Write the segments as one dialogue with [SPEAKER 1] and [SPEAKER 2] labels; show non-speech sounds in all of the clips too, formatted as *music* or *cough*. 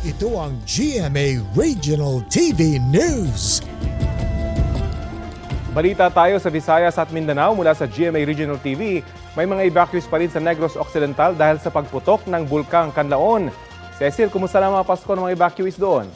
[SPEAKER 1] Ito ang GMA Regional TV News.
[SPEAKER 2] Balita tayo sa Visayas at Mindanao mula sa GMA Regional TV. May mga evacuees pa rin sa Negros Occidental dahil sa pagputok ng Bulkang Kanlaon. Cecil, kumusta na mga Pasko ng mga evacuees doon?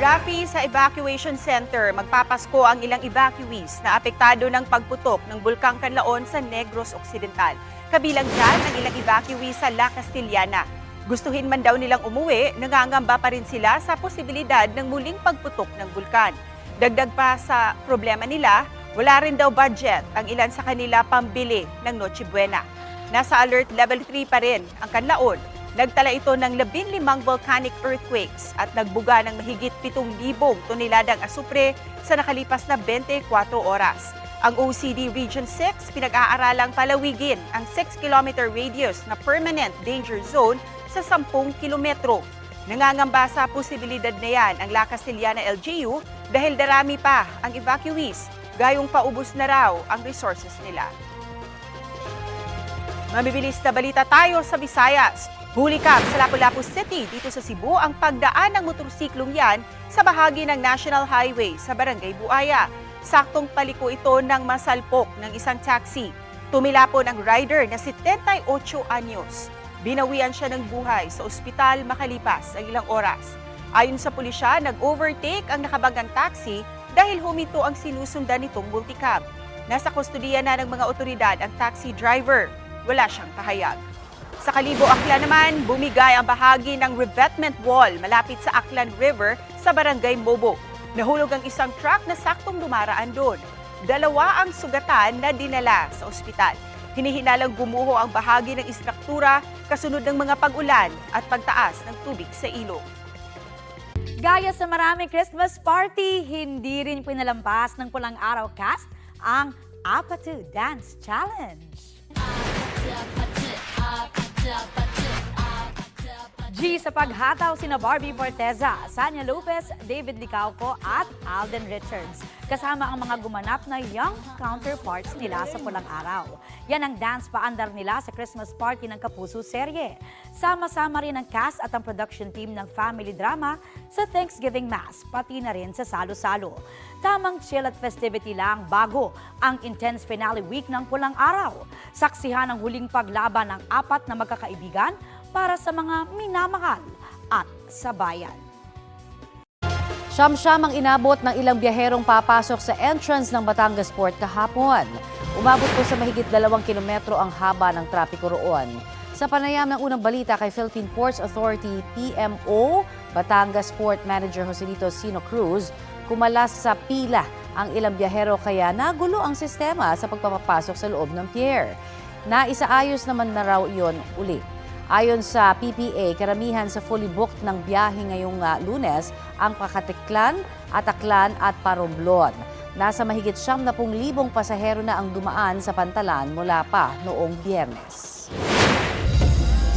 [SPEAKER 3] Rafi, sa evacuation center, magpapasko ang ilang evacuees na apektado ng pagputok ng Bulkang Kanlaon sa Negros Occidental. Kabilang dyan ang ilang evacuees sa La Castillana. Gustuhin man daw nilang umuwi, nangangamba pa rin sila sa posibilidad ng muling pagputok ng bulkan. Dagdag pa sa problema nila, wala rin daw budget ang ilan sa kanila pambili ng Noche Buena. Nasa alert level 3 pa rin ang Kanlaon Nagtala ito ng 15 volcanic earthquakes at nagbuga ng mahigit 7,000 toneladang asupre sa nakalipas na 24 oras. Ang OCD Region 6 pinag-aaralang palawigin ang 6-kilometer radius na permanent danger zone sa 10 kilometro. Nangangamba sa posibilidad na yan ang La Castillana LGU dahil darami pa ang evacuees, gayong paubos na raw ang resources nila. Mabibilis na balita tayo sa Visayas. Huli sa Lapu-Lapu City dito sa Cebu ang pagdaan ng motorsiklong yan sa bahagi ng National Highway sa Barangay Buaya. Saktong paliko ito ng masalpok ng isang taxi. Tumilapon ang rider na si 78 anyos. Binawian siya ng buhay sa ospital makalipas ang ilang oras. Ayon sa pulisya, nag-overtake ang nakabagang taxi dahil huminto ang sinusundan nitong multicab. Nasa kustudiya na ng mga otoridad ang taxi driver. Wala siyang kahayag. Sa Kalibo, Aklan naman, bumigay ang bahagi ng revetment wall malapit sa Aklan River sa Barangay Mobo. Nahulog ang isang truck na saktong dumaraan doon. Dalawa ang sugatan na dinala sa ospital. Hinihinalang gumuho ang bahagi ng istruktura kasunod ng mga pag-ulan at pagtaas ng tubig sa ilog.
[SPEAKER 4] Gaya sa maraming Christmas party, hindi rin pinalampas ng Pulang Araw cast ang Apatu Dance Challenge. G sa paghataw sina Barbie Forteza, Sanya Lopez, David Licauco at Alden Richards. Kasama ang mga gumanap na young counterparts nila sa Pulang Araw. Yan ang dance paandar nila sa Christmas party ng Kapuso serye. Sama-sama rin ang cast at ang production team ng family drama sa Thanksgiving Mass, pati na rin sa Salo-Salo. Tamang chill at festivity lang bago ang intense finale week ng Pulang Araw. Saksihan ang huling paglaban ng apat na magkakaibigan para sa mga minamahal at sa bayan.
[SPEAKER 5] Siyam-siyam ang inabot ng ilang biyaherong papasok sa entrance ng Batangas Port kahapon. Umabot po sa mahigit dalawang kilometro ang haba ng trapiko roon. Sa panayam ng unang balita kay Philippine Ports Authority PMO, Batangas Port Manager Joselito Sino Cruz, kumalas sa pila ang ilang biyahero kaya nagulo ang sistema sa pagpapapasok sa loob ng pier. Naisaayos naman na raw iyon uli. Ayon sa PPA, karamihan sa fully booked ng biyahe ngayong uh, lunes ang Pakatiklan, Ataklan at Paromblon. Nasa mahigit 70,000 pasahero na ang dumaan sa pantalan mula pa noong biyernes.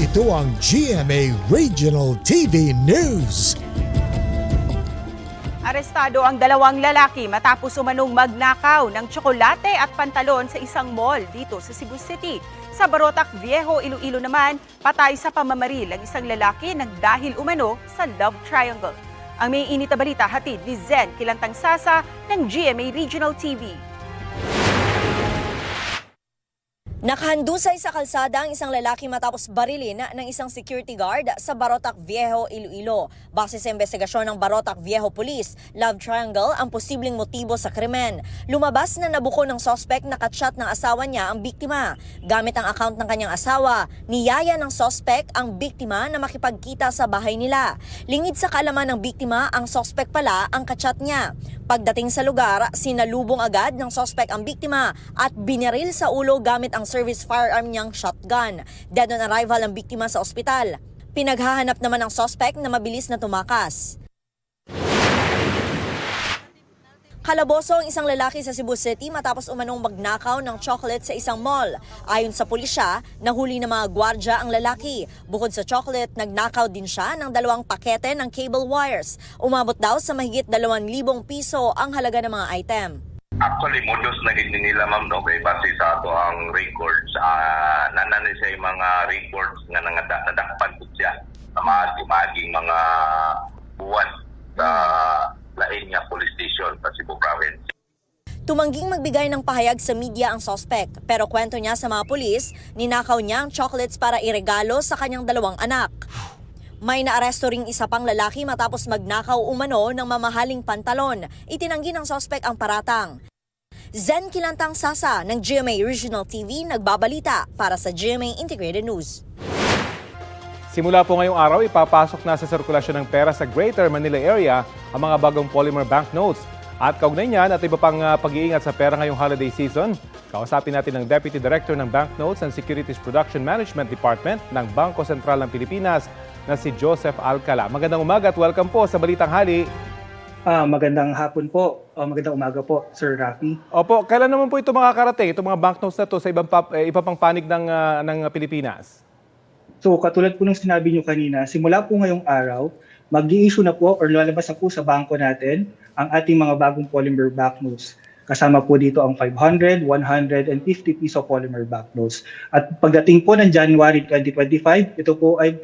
[SPEAKER 1] Ito ang GMA Regional TV News.
[SPEAKER 3] Arestado ang dalawang lalaki matapos umanong magnakaw ng tsokolate at pantalon sa isang mall dito sa Cebu City. Sa Barotac Viejo, Iloilo naman, patay sa pamamaril ang isang lalaki ng dahil umano sa Love Triangle. Ang may init na balita hatid ni Zen Kilantang Sasa ng GMA Regional TV.
[SPEAKER 6] Nakahandusay sa kalsada ang isang lalaki matapos barilin ng isang security guard sa Barotac Viejo, Iloilo. Base sa investigasyon ng Barotac Viejo Police, Love Triangle ang posibleng motibo sa krimen. Lumabas na nabuko ng sospek na katshot ng asawa niya ang biktima. Gamit ang account ng kanyang asawa, niyaya ng sospek ang biktima na makipagkita sa bahay nila. Lingid sa kaalaman ng biktima, ang sospek pala ang katshot niya. Pagdating sa lugar, sinalubong agad ng sospek ang biktima at binaril sa ulo gamit ang service firearm niyang shotgun. Dead on arrival ang biktima sa ospital. Pinaghahanap naman ng sospek na mabilis na tumakas. Kalaboso ang isang lalaki sa Cebu City matapos umanong magnakaw ng chocolate sa isang mall. Ayon sa pulisya, nahuli ng mga gwardya ang lalaki. Bukod sa chocolate, nagnakaw din siya ng dalawang pakete ng cable wires. Umabot daw sa mahigit 2,000 piso ang halaga ng mga item.
[SPEAKER 7] Actually, modus na gini nila ma'am no kay base sa ato ang records uh, nanan siya yung mga records nga nadakpan pud siya sa maaging mga buwan sa lain nga police station sa Cebu province.
[SPEAKER 6] Tumangging magbigay ng pahayag sa media ang suspect pero kwento niya sa mga pulis, ninakaw niya ang chocolates para iregalo sa kanyang dalawang anak. May naaresto ring isa pang lalaki matapos magnakaw umano ng mamahaling pantalon. Itinanggi ng suspect ang paratang. Zen Kilantang Sasa ng GMA Regional TV nagbabalita para sa GMA Integrated News.
[SPEAKER 2] Simula po ngayong araw, ipapasok na sa sirkulasyon ng pera sa Greater Manila area ang mga bagong polymer banknotes. At kaugnay niyan at iba pang ah, pag-iingat sa pera ngayong holiday season, kausapin natin ang Deputy Director ng Banknotes and Securities Production Management Department ng Bangko Sentral ng Pilipinas na si Joseph Alcala. Magandang umaga at welcome po sa Balitang Hali.
[SPEAKER 8] Ah, magandang hapon po. O magandang umaga po, Sir Rafi.
[SPEAKER 2] Opo, kailan naman po ito makakarating, itong mga banknotes na to sa ibang, pap- eh, iba pang panig ng, ah, ng Pilipinas?
[SPEAKER 8] So, katulad po ng sinabi nyo kanina, simula po ngayong araw, mag issue na po or lalabas na po sa bangko natin ang ating mga bagong polymer banknotes. Kasama po dito ang 500, 100, and 50 piso polymer banknotes. At pagdating po ng January 2025, ito po ay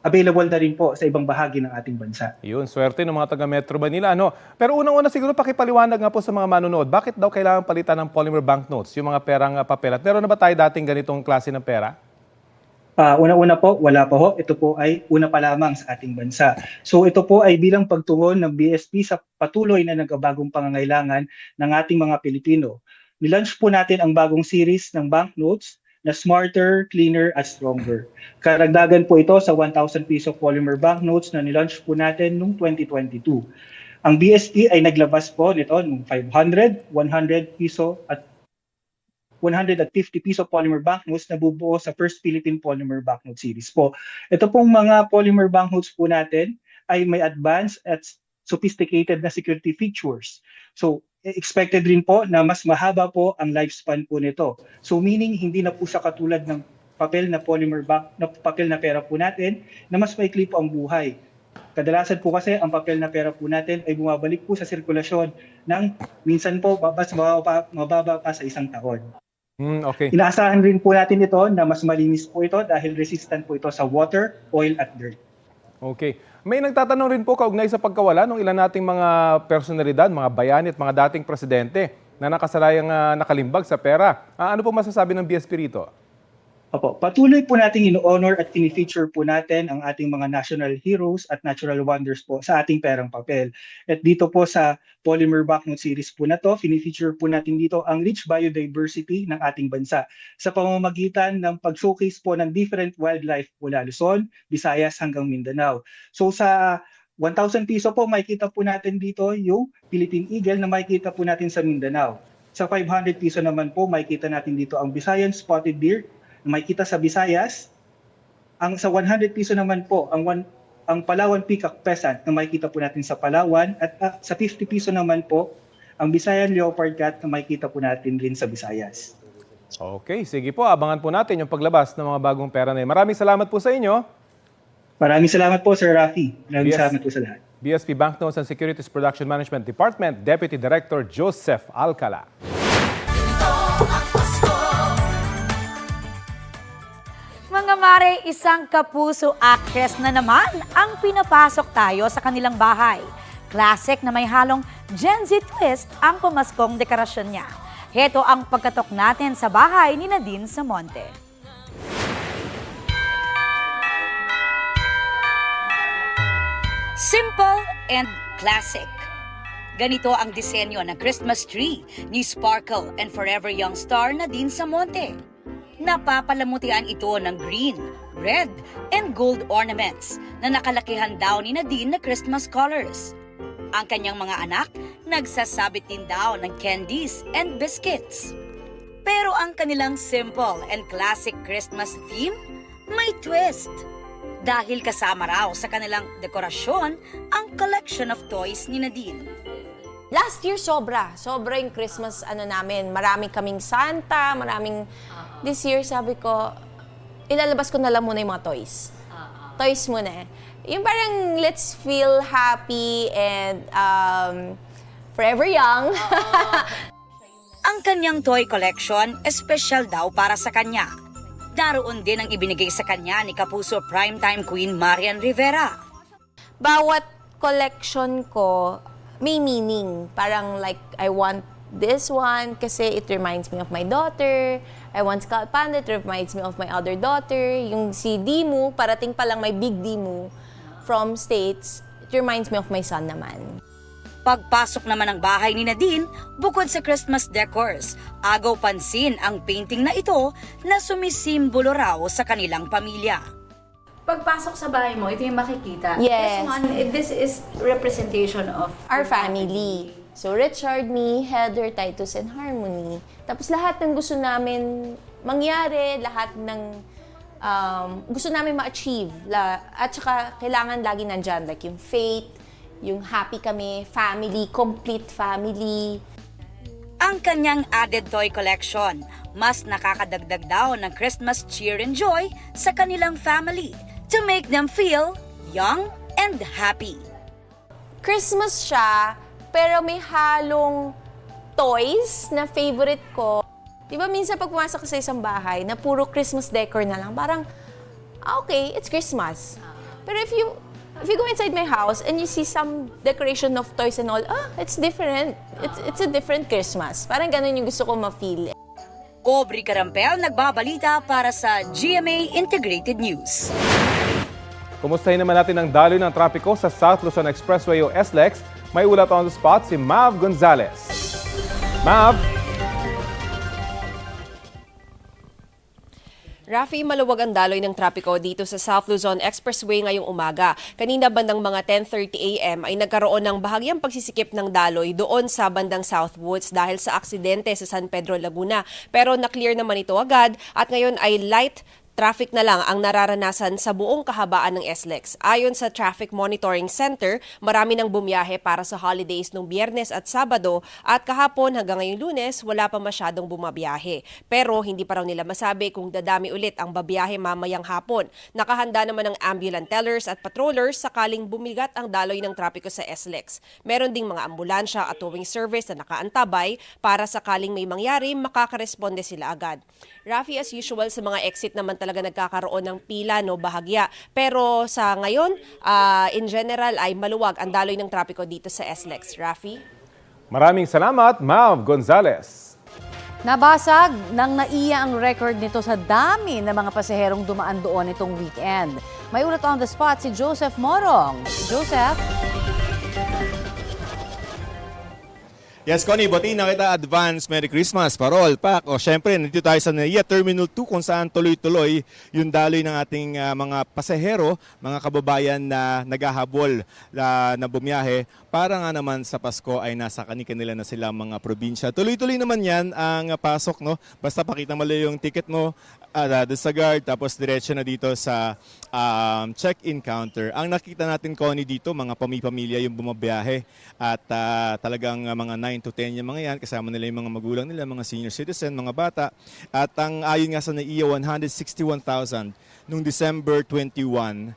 [SPEAKER 8] available na rin po sa ibang bahagi ng ating bansa.
[SPEAKER 2] Yun, swerte ng mga taga Metro Manila. Ano? Pero unang-una siguro pakipaliwanag nga po sa mga manonood, bakit daw kailangan palitan ng polymer banknotes, yung mga perang papel? At meron na ba tayo dating ganitong klase ng pera?
[SPEAKER 8] Ah, una-una po, wala pa ho. Ito po ay una pa lamang sa ating bansa. So ito po ay bilang pagtugon ng BSP sa patuloy na nagabagong pangangailangan ng ating mga Pilipino. Nilaunch po natin ang bagong series ng banknotes na smarter, cleaner, at stronger. Karagdagan po ito sa 1,000 piso polymer banknotes na nilaunch po natin noong 2022. Ang BSP ay naglabas po nito ng 500, 100 piso at 150 piso polymer banknotes na bubuo sa First Philippine Polymer Banknote Series po. Ito pong mga polymer banknotes po natin ay may advanced at sophisticated na security features. So, expected rin po na mas mahaba po ang lifespan po nito. So, meaning hindi na po siya katulad ng papel na polymer bank, na papel na pera po natin na mas maikli po ang buhay. Kadalasan po kasi ang papel na pera po natin ay bumabalik po sa sirkulasyon ng minsan po mas mababa mababa pa sa isang taon.
[SPEAKER 2] Hmm, okay.
[SPEAKER 8] Inaasahan rin po natin ito na mas malinis po ito dahil resistant po ito sa water, oil at dirt.
[SPEAKER 2] Okay. May nagtatanong rin po kaugnay sa pagkawala ng ilan nating mga personalidad, mga bayani at mga dating presidente na nakasalayang ah, nakalimbag sa pera. Ah, ano po masasabi ng BSP rito?
[SPEAKER 8] Opo, patuloy po nating ino-honor at fini-feature po natin ang ating mga national heroes at natural wonders po sa ating perang papel. At dito po sa Polymer Banknote series po na to, fini-feature po natin dito ang rich biodiversity ng ating bansa sa pamamagitan ng pag-showcase po ng different wildlife mula Luzon, Visayas hanggang Mindanao. So sa 1,000 piso po, makikita po natin dito yung Philippine Eagle na makikita po natin sa Mindanao. Sa 500 piso naman po, makikita natin dito ang Visayan Spotted Deer makikita sa Visayas. Ang sa 100 piso naman po, ang one, ang Palawan Peacock Pheasant na makikita po natin sa Palawan at ah, sa 50 piso naman po, ang Visayan Leopard Cat na makikita po natin rin sa Visayas.
[SPEAKER 2] Okay, sige po. Abangan po natin yung paglabas ng mga bagong pera na yun. Maraming salamat po sa inyo.
[SPEAKER 8] Maraming salamat po Sir Rafi. Maraming
[SPEAKER 2] Yes.
[SPEAKER 8] salamat po sa lahat.
[SPEAKER 2] BSP Banknotes and Securities Production Management Department Deputy Director Joseph Alcala.
[SPEAKER 4] Mare, isang kapuso actress na naman ang pinapasok tayo sa kanilang bahay. Classic na may halong Gen Z twist ang pamaskong dekorasyon niya. Heto ang pagkatok natin sa bahay ni Nadine Samonte.
[SPEAKER 9] Simple and classic. Ganito ang disenyo ng Christmas tree ni Sparkle and Forever Young Star Nadine Samonte. Napapalamutian ito ng green, red, and gold ornaments na nakalakihan daw ni Nadine na Christmas colors. Ang kanyang mga anak, nagsasabit din daw ng candies and biscuits. Pero ang kanilang simple and classic Christmas theme, may twist dahil kasama raw sa kanilang dekorasyon ang collection of toys ni Nadine.
[SPEAKER 10] Last year, sobra. Sobra yung Christmas ano namin. Marami kaming Santa, maraming... This year, sabi ko, ilalabas ko na lang muna yung mga toys. Toys muna. eh. Yung parang let's feel happy and um, forever young. *laughs*
[SPEAKER 9] Ang kanyang toy collection, espesyal daw para sa kanya. Daroon din ang ibinigay sa kanya ni Kapuso Primetime Queen Marian Rivera.
[SPEAKER 10] Bawat collection ko may meaning. Parang like, I want this one kasi it reminds me of my daughter. I want Scout Panda, it reminds me of my other daughter. Yung si Dimu, parating pa lang may big Dimu from States, it reminds me of my son naman.
[SPEAKER 9] Pagpasok naman ng bahay ni Nadine, bukod sa Christmas decors, agaw pansin ang painting na ito na sumisimbolo raw sa kanilang pamilya.
[SPEAKER 4] Pagpasok sa bahay mo, ito yung makikita.
[SPEAKER 10] Yes.
[SPEAKER 4] This one, this is representation of
[SPEAKER 10] Our family. So Richard, me, Heather, Titus, and Harmony. Tapos lahat ng gusto namin mangyari, lahat ng um, gusto namin ma-achieve. La, at saka kailangan lagi nandyan, like yung faith, yung happy kami, family, complete family.
[SPEAKER 9] Ang kanyang added toy collection, mas nakakadagdag daw ng Christmas cheer and joy sa kanilang family to make them feel young and happy.
[SPEAKER 10] Christmas siya, pero may halong toys na favorite ko. Di ba minsan pag pumasok sa isang bahay na puro Christmas decor na lang, parang, ah, okay, it's Christmas. Pero if you if you go inside my house and you see some decoration of toys and all, ah, it's different. It's, it's a different Christmas. Parang ganun yung gusto ko ma-feel.
[SPEAKER 9] Aubrey Carampel nagbabalita para sa GMA Integrated News.
[SPEAKER 2] Kumustahin naman natin ang daloy ng trapiko sa South Luzon Expressway o SLEX. May ulat on the spot si Mav Gonzalez. Mav,
[SPEAKER 11] Rafi, maluwag ang daloy ng trapiko dito sa South Luzon Expressway ngayong umaga. Kanina bandang mga 10.30 a.m. ay nagkaroon ng bahagyang pagsisikip ng daloy doon sa bandang Southwoods dahil sa aksidente sa San Pedro, Laguna. Pero na-clear naman ito agad at ngayon ay light Traffic na lang ang nararanasan sa buong kahabaan ng SLEX. Ayon sa Traffic Monitoring Center, marami nang bumiyahe para sa holidays nung biyernes at sabado at kahapon hanggang ngayong lunes wala pa masyadong bumabiyahe. Pero hindi pa raw nila masabi kung dadami ulit ang babiyahe mamayang hapon. Nakahanda naman ang ambulant tellers at patrollers sakaling bumigat ang daloy ng trapiko sa SLEX. Meron ding mga ambulansya at towing service na nakaantabay para sakaling may mangyari makakaresponde sila agad. Rafi, as usual, sa mga exit naman talaga nagkakaroon ng pila, no, bahagya. Pero sa ngayon, ah, in general, ay maluwag ang daloy ng trapiko dito sa SLEX. Rafi?
[SPEAKER 2] maraming salamat, Mav Gonzalez.
[SPEAKER 5] Nabasag ng naiya ang record nito sa dami ng mga pasaherong dumaan doon itong weekend. May ulat on the spot si Joseph Morong. Joseph?
[SPEAKER 12] Yes, Connie, batiin na kita advance Merry Christmas, parol, pak. O syempre, nandito tayo sa NAIA Terminal 2 kung saan tuloy-tuloy yung daloy ng ating ah, mga pasahero, mga kababayan na naghahabol na, na bumiyahe para nga naman sa Pasko ay nasa kanikanila na sila mga probinsya. Tuloy-tuloy naman yan ang pasok, no? Basta pakita mo lang yung ticket mo, uh, sa guard, tapos diretso na dito sa um, check-in counter. Ang nakita natin, Connie, dito, mga pamipamilya yung bumabiyahe at ah, talagang ah, mga 9 to 10 yung mga yan, kasama nila yung mga magulang nila, mga senior citizen, mga bata. At ang ayon nga sa NAIA, 161,000 noong December 21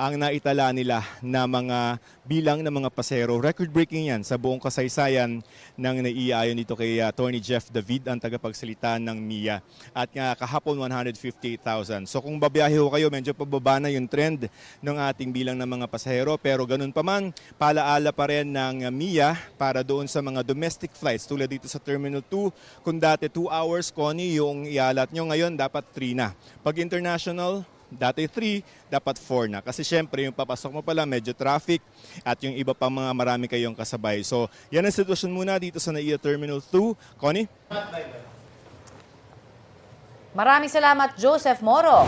[SPEAKER 12] ang naitala nila na mga bilang ng mga pasero. Record-breaking yan sa buong kasaysayan ng naiaayon dito kay uh, Attorney Jeff David, ang tagapagsalita ng MIA. At nga kahapon 158,000. So kung babiyahe ho kayo, medyo pababa na yung trend ng ating bilang ng mga pasahero. Pero ganun pa man, palaala pa rin ng MIA para doon sa mga domestic flights tulad dito sa Terminal 2. Kung dati 2 hours, Connie, yung ialat nyo ngayon dapat 3 na. Pag international, dati 3, dapat 4 na. Kasi syempre, yung papasok mo pala, medyo traffic at yung iba pang mga marami kayong kasabay. So, yan ang sitwasyon muna dito sa NAIA Terminal 2. Connie?
[SPEAKER 5] Maraming salamat, Joseph Moro.